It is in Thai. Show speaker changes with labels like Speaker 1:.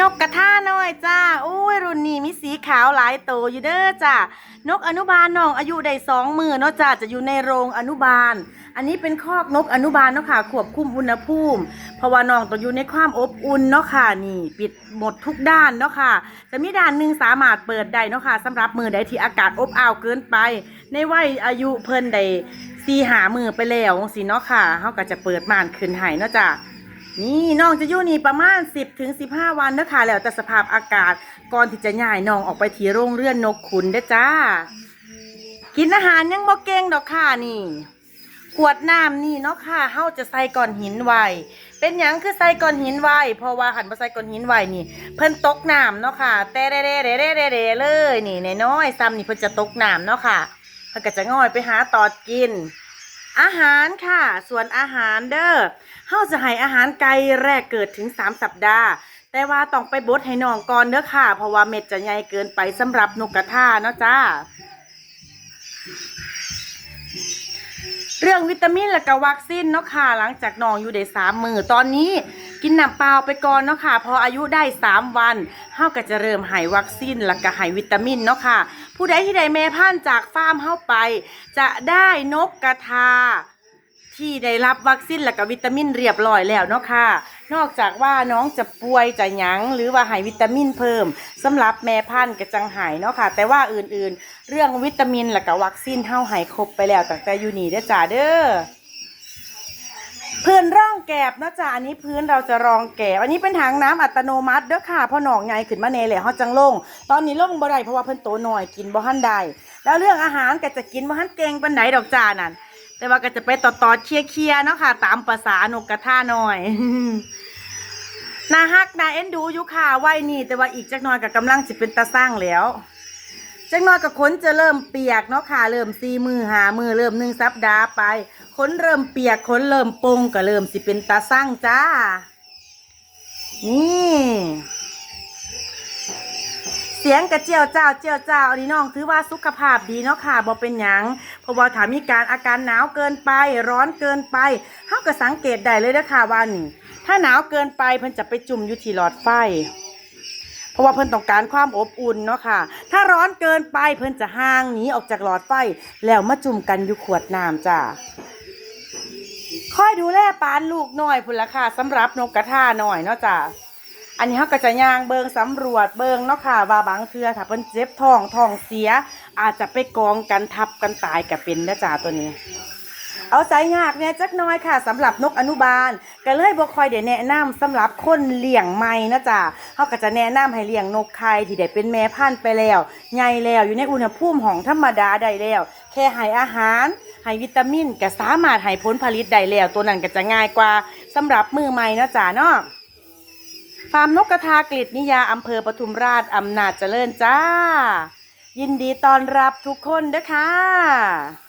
Speaker 1: นกกระทาน้อยจ้าโอ้ยรุ่นนี้มีสีขาวหลายโตวอยู่เด้อจ้านกอนุบาลน้องอายุได้สองมือเนาะจ้าจะอยู่ในโรงอนุบาล อันนี้เป็นคอกนกอนุบาลเนาะค่ะควบคุมอุณหภูมิเพราะว่าน้องต้องอยู่ในความอบอุ่นเนาะค่ะนี่ ปิดหมดทุกด้านเนาะค่ะจะมีด้านหนึ่งสามารถเปิดได้เนาะค่ะสำหรับมือใดที่อากาศอบอ้าวเกินไป ในวัยอายุเพิ่นได้สี่หามือไปแล้วสิเนาะค่ะเขาก็จะเปิดม่านขึ้นให้เนาะจ้า นี่น้องจะอยู่นี่ประมาณ 10ถึง15 วันนะคะแล้วแต่สภาพอากาศก่อนที่จะย้ายน้องออกไปที่โรงเรือนนกขุนเด้อจ้า กินอาหารยังบ่เก่งดอกค่ะนี่ ขวดน้ำนี่เนาะค่ะเฮาจะใส่ก้อนหินไว้เป็นหยังคือใส่ก้อนหินไว้เพราะว่าหันมาใส่ก้อนหินไว้นี่ เพิ่นตกน้ำเนาะค่ะแต่เร่เร่เร่เร่เร่เร่เลยนี่น้อยๆซ้ำนี่เพิ่นจะตกน้ำเนาะค่ะเพิ่นก็จะง่อยไปหาตอดกิน อาหารค่ะ ส่วนอาหารเด้อเฮาจะให้อาหารไก่แรกเกิดถึง 3 สัปดาห์ แต่ว่าต้องไปบดให้น้องก่อนเด้อค่ะ เพราะว่าเม็ดจะใหญ่เกินไปสำหรับนกกระทาเนาะจ้า เรื่องวิตามินและก็วัคซีนเนาะค่ะ หลังจากน้องอยู่ได้สามมือตอนนี้กินน้ำเปล่าไปก่อนเนาะค่ะ พออายุได้สามวันเฮาก็จะเริ่มให้วัคซีนและก็ให้วิตามินเนาะค่ะ ผู้ใดที่ได้แม่พันธุ์จากฟาร์มเฮาไป จะได้นกกระทาที่ได้รับวัคซีนและก็วิตามินเรียบร้อยแล้วเนาะค่ะ นอกจากว่าน้องจะป่วยจะหยังหรือว่าให้วิตามินเพิ่มสำหรับแม่พันธุ์กระจังหายเนาะค่ะ แต่ว่าอื่นๆ เรื่องวิตามินและก็วัคซีนเฮาให้ครบไปแล้วตั้งแต่อยู่นี่เด้อจ้าเด้อ พื้นร่องแกบนะจ้าอันนี้พื้นเราจะรองแกบอันนี้เป็นถังน้ำอัตโนมัติเด้อค่ะพราะหนองใหญ่ขึ้นมาเนแหละเฮาจังลง ตอนนี้ลงบ่ได้เพราะว่าเพิ่นโตหน่อยกินบ่ทันได้แล้วเรื่องอาหารก็จะกินบ่ทันเก่งปานไหนดอกจ้านั่นแต่ว่าก็จะไปต่อต่อๆเคียร์เคียร์ๆเนาะค่ะ ตามภาษานกกระท่าหน่อยนาฮักนาเอ็นดูอยู่ค่ะไว้นี่ แต่ว่าอีกจักหน่อยกับกำลังจะเป็นตาสร้างแล้ว จักหน่อยกับขนจะเริ่มเปียกเนาะค่ะเริ่มซีมือหามือเริ่มหนึ่งสัปดาห์ไปขนเริ่มเปียกขนเริ่มปงก็เริ่มสิเป็นตาสร้างจ้า นี่ เสียงกระเจียวเจ้าเจียวเจ้าอันนี้น้องถือว่าสุขภาพดีเนาะค่ะบ่เป็นหยังเพราะว่าถามีการอาการหนาวเกินไป ร้อนเกินไปเฮาก็สังเกตได้เลยนะคะว่านี่ถ้าหนาวเกินไปเพิ่นจะไปจุ่มอยู่ที่หลอดไฟ เพราะว่าเพิ่อนต้องการความอบอุ่นเนาะค่ะ ถ้าร้อนเกินไปเพิ่อนจะห่างหนีออกจากหลอดไฟแล้วมาจุ่มกันอยู่ขวดน้ำจ้าค่อยดูแลปานลูกหน่อยพุ่นละค่ะสำหรับนกกระทาหน่อยเนาะจ้าอันนี้เขาก็จะย่างเบิงสำรวจเบิงเนาะค่ะว่าบางเทือถ้าเพิ่นเจ็บท้องท้องเสีย อาจจะไปกองกันทับกันตายกับเป็นนะจ๊ะตัวนี้ เอาใจยากเนี่ยจักน้อยค่ะสำหรับนกอนุบาล ก็เลยบ่ค่อยได้แนะนำสำหรับคนเลี้ยงใหม่นะจ๊ะเขาก็จะแนะนำให้เลี้ยงนกไข่ที่ได้เป็นแม่พันธุ์ไปแล้วใหญ่แล้วอยู่ในอุณหภูมิของธรรมดาได้แล้ว แค่ให้อาหารให้วิตามินก็สามารถให้ผลผลิตได้แล้วตัวนั้นก็จะง่ายกว่าสำหรับมือใหม่นะจ๊ะเนาะฟาร์มนกกระทากฤษนิยาอำเภอปทุมราชอำนาจเจริญจ้า ยินดีต้อนรับทุกคนเด้อค่ะ